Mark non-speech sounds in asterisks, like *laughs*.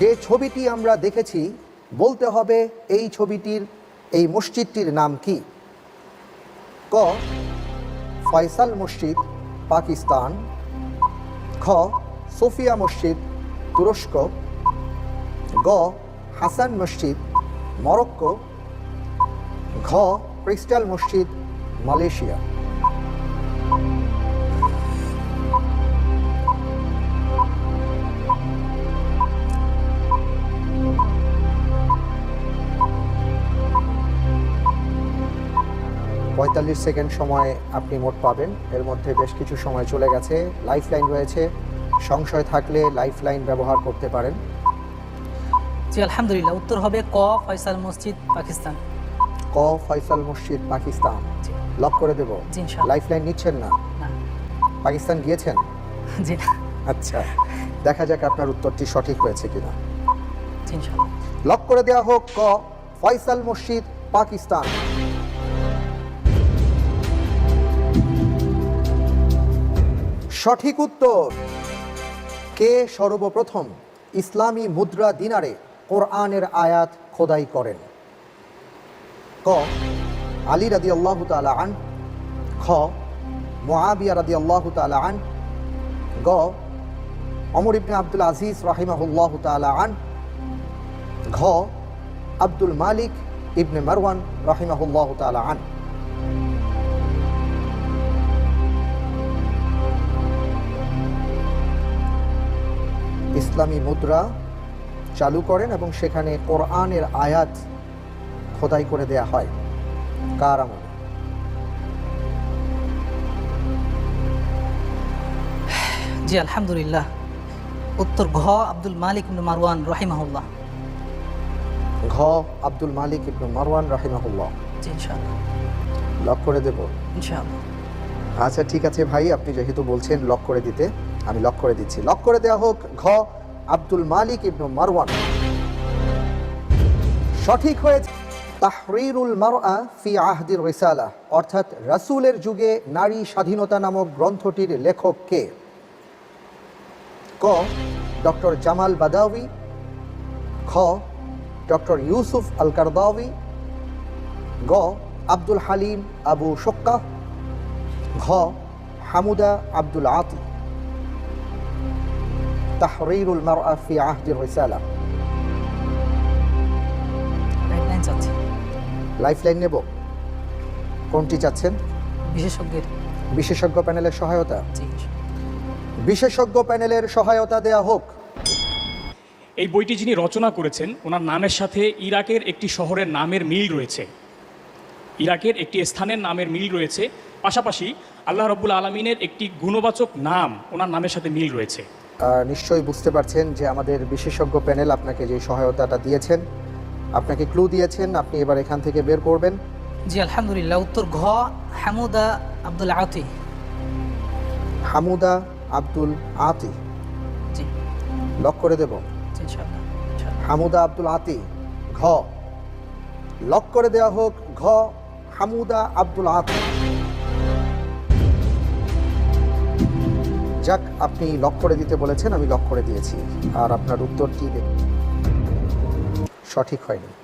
যে ছবিটি আমরা দেখেছি, বলতে হবে এই ছবিটির, এই মসজিদটির নাম কি? ক, ফয়সাল মসজিদ, পাকিস্তান। খ, সোফিয়া মসজিদ, তুরস্ক। গ, হাসান মসজিদ, মরক্কো। ঘ, ক্রিস্টাল মসজিদ, মালয়েশিয়া। পঁয়তাল্লিশ সেকেন্ড সময় আপনি মোট পাবেন। এর মধ্যে বেশ কিছু সময় চলে গেছে। লাইফ লাইন রয়েছে। সংশয় থাকলে লাইফ লাইন ব্যবহার করতে পারেন। জি আলহামদুলিল্লাহ। উত্তর হবে ক ফয়সাল মসজিদ পাকিস্তান। ক ফয়সাল মসজিদ পাকিস্তান। লক করে দেব। লাইফ লাইন নিচ্ছেন না? পাকিস্তান গিয়েছেন? *laughs* জি আচ্ছা। দেখা যাক আপনার উত্তরটি সঠিক হয়েছে কিনা। লক করে দেওয়া হোক ক ফয়সাল মসজিদ পাকিস্তান। সঠিক উত্তর। কে সর্বপ্রথম ইসলামী মুদ্রা দিনারে কোরআনের আয়াত খোদাই করেন? ক, আলী রাদি আল্লাহ তালা আন, খ মোয়াবিয়া রাদি আল্লাহ তালা আন, গ, অমর ইবনে আব্দুল আজিজ রাহিমাহুল্লাহ তালা আন, ঘ, আব্দুল মালিক ইবনে মারওয়ান রাহিমাহুল্লাহ তালা আন। ইসলামী মুদ্রা চালু করেন এবং সেখানে কোরআনের আয়াত খোদাই করে দেয়া হয়। কার আমলে? জি আলহামদুলিল্লাহ। উত্তর ঘ আব্দুল মালিক ইবনে মারওয়ান রহিমাহুল্লাহ। ঘ আব্দুল মালিক ইবনে মারওয়ান রাহিমাহুল্লাহ। জি ইনশাআল্লাহ। লক করে দেব। ইনশাআল্লাহ। আচ্ছা ঠিক আছে ভাই, আপনি যেহেতু বলছেন লক করে দিতে, আমি লক করে দিচ্ছি। লক করে দেওয়া হোক, ঘ, আব্দুল মালিক ইবনু মারওয়ান। সঠিক হয়েছে, তাহরিরুল মারআ ফি আহদির রিসালা, অর্থাৎ রাসূলের যুগে নারী স্বাধীনতা নামক গ্রন্থটির লেখক কে? ক, ডক্টর জামাল বাদাউি। খ, ডক্টর ইউসুফ আল কারদাউি গ, আব্দুল হালিম আবু শক্কা ঘ হামুদা আব্দুল আতি তাহরিরুল মারআ ফি আহদির রিসালা। লাইফলাইন নেব। কোনটি চাচ্ছেন? বিশেষজ্ঞের। বিশেষজ্ঞ প্যানেলের সহায়তা? বিশেষজ্ঞ প্যানেলের সহায়তা দেয়া হোক। এই বইটি যিনি রচনা করেছেন ওনার নামের সাথে ইরাকের একটি শহরের নামের মিল রয়েছে। ইরাকের একটি স্থানের নামের মিল রয়েছে। পাশাপাশি আল্লাহ রব্বুল আলমিনের একটি গুণবাচক নাম ওনার নামের সাথে মিল রয়েছে। নিশ্চয়ই বুঝতে পারছেন যে আমাদের বিশেষজ্ঞ প্যানেল আপনাকে যে সহায়তাটা দিয়েছেন আপনাকে ক্লু দিয়েছেন আপনি এবার এখান থেকে বের করবেন। জি আলহামদুলিল্লাহ। উত্তর ঘ হামুদা আব্দুল আতি। হামুদা আব্দুল আতি। জি। লক করে দেব। হামুদা আব্দুল আতি ঘ। লক করে দেওয়া হোক ঘ। হামুদা আব্দুল আহ যাক, আপনি লক করে দিতে বলেছেন, আমি লক করে দিয়েছি। আর আপনার উত্তরটি সঠিক হয়নি।